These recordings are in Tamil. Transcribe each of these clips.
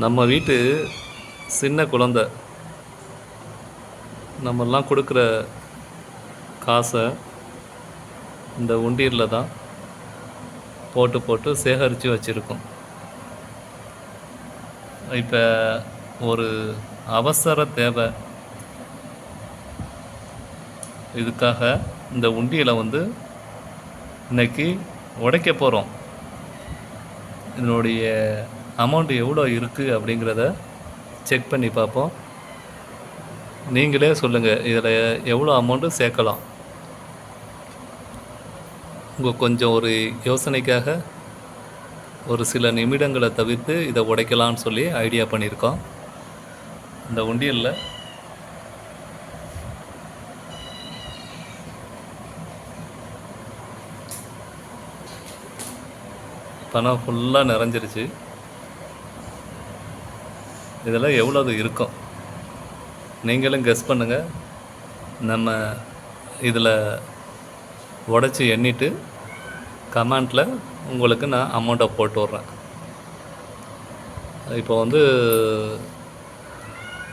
நம்ம வீட்டு சின்ன குழந்த. நம்மெல்லாம் கொடுக்குற காசை இந்த உண்டியரில் தான் போட்டு போட்டு சேகரித்து வச்சுருக்கோம். இப்போ ஒரு அவசர தேவை. இதுக்காக இந்த உண்டியலை வந்து இன்னைக்கு உடைக்க போகிறோம் இதனுடைய அமௌண்ட் எவ்வளோ இருக்குது அப்படிங்கிறத செக் பண்ணி பார்ப்போம். நீங்களே சொல்லுங்கள் இதில் எவ்வளோ அமௌண்ட்டு சேர்க்கலாம். உங்கள் கொஞ்சம் ஒரு யோசனைக்காக ஒரு சில நிமிடங்களை தவிர்த்து இதை உடைக்கலாம்னு சொல்லி ஐடியா பண்ணியிருக்கோம். இந்த உண்டியலில் பணம் ஃபுல்லாக நிறைஞ்சிருச்சு. இதில் அது இருக்கும்? நீங்களும் கெஸ் பண்ணுங்கள் நம்ம இதில் உடச்சி எண்ணிட்டு கமெண்ட்டில் உங்களுக்கு நான் அமௌண்ட்டை போட்டு விட்றேன். இப்போ வந்து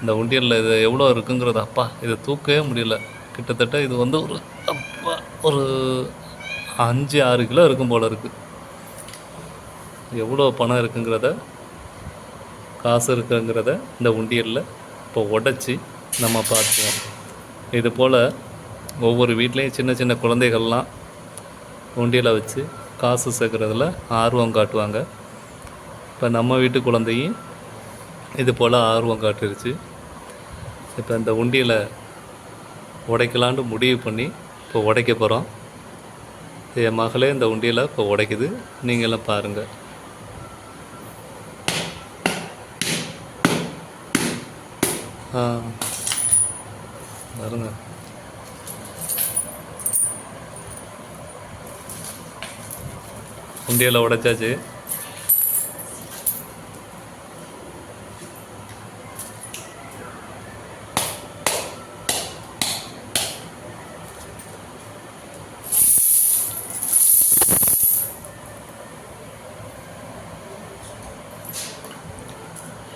இந்த உண்டியலில் இது எவ்வளோ இருக்குங்கிறது அப்பா இதை தூக்கவே முடியல. கிட்டத்தட்ட இது வந்து ஒரு அப்பா ஒரு அஞ்சு ஆறு கிலோ இருக்கும் போல் இருக்குது எவ்வளோ பணம் இருக்குங்கிறத காசு இருக்குங்கிறத இந்த உண்டியலில் இப்போ உடச்சி நம்ம பார்த்துக்குவோம் இது போல் ஒவ்வொரு வீட்லேயும் சின்ன சின்ன குழந்தைகள்லாம் உண்டியலை வச்சு காசு சேர்க்குறதுல ஆர்வம் காட்டுவாங்க. இப்போ நம்ம வீட்டு குழந்தையும் இது போல் ஆர்வம் காட்டிருச்சு. இப்போ இந்த உண்டியலை உடைக்கலான்னு முடிவு பண்ணி இப்போ உடைக்க போகிறோம் என் மகளே இந்த உண்டியலை இப்போ உடைக்குது. நீங்களும் பாருங்கள் வருங்க. உண்டியில் உடைச்சாச்சு.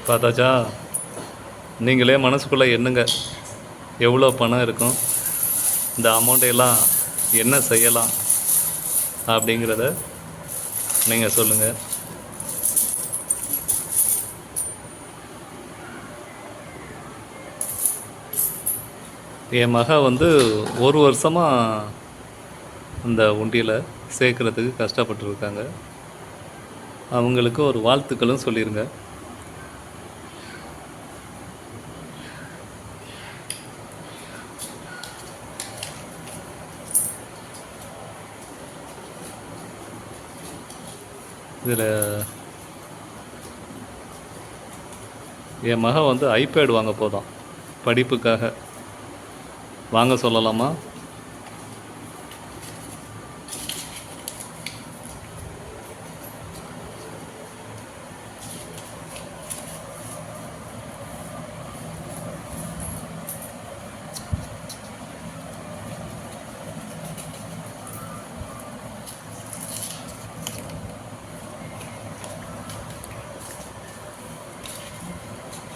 பார்த்தாச்சா? நீங்களே மனசுக்குள்ளே எண்ணுங்க. எவ்வளோ பணம் இருக்கும்? இந்த அமௌண்ட்டையெல்லாம் என்ன செய்யலாம்? அப்படிங்கிறத நீங்கள் சொல்லுங்கள் என் மக வந்து ஒரு வருஷமாக இந்த உண்டியில் சேர்க்குறதுக்கு கஷ்டப்பட்டுருக்காங்க. அவங்களுக்கு ஒரு வாழ்த்துக்களும் சொல்லிடுங்க இதில் என் மகன் வந்து ஐபேட் வாங்க போதான். படிப்புக்காக. வாங்க சொல்லலாமா?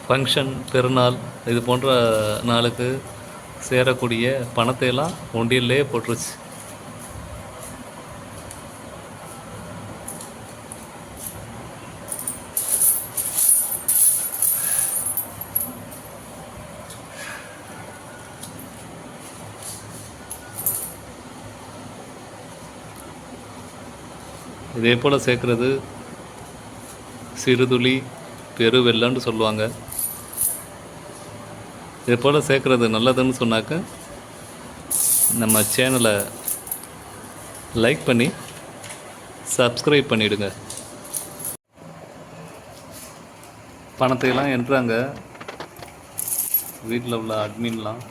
ஃபங்க்ஷன் பெருநாள் இது போன்ற நாளுக்கு சேரக்கூடிய பணத்தை எல்லாம் போட்டுருச்சு. இதே போல் சேர்க்குறது சிறுதுளி பெருவெள்ளம்னு சொல்லுவாங்க. இது போல் சேர்க்குறது நல்லதுன்னு சொன்னாக்க நம்ம சேனலை லைக் பண்ணி சப்ஸ்கிரைப் பண்ணிவிடுங்க பணத்தையெல்லாம் என்றாங்க வீட்டில் உள்ள அட்மின்லாம்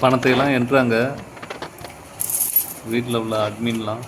பணத்தையெல்லாம் என்றாங்க வீட்டில் உள்ள அட்மின்லாம்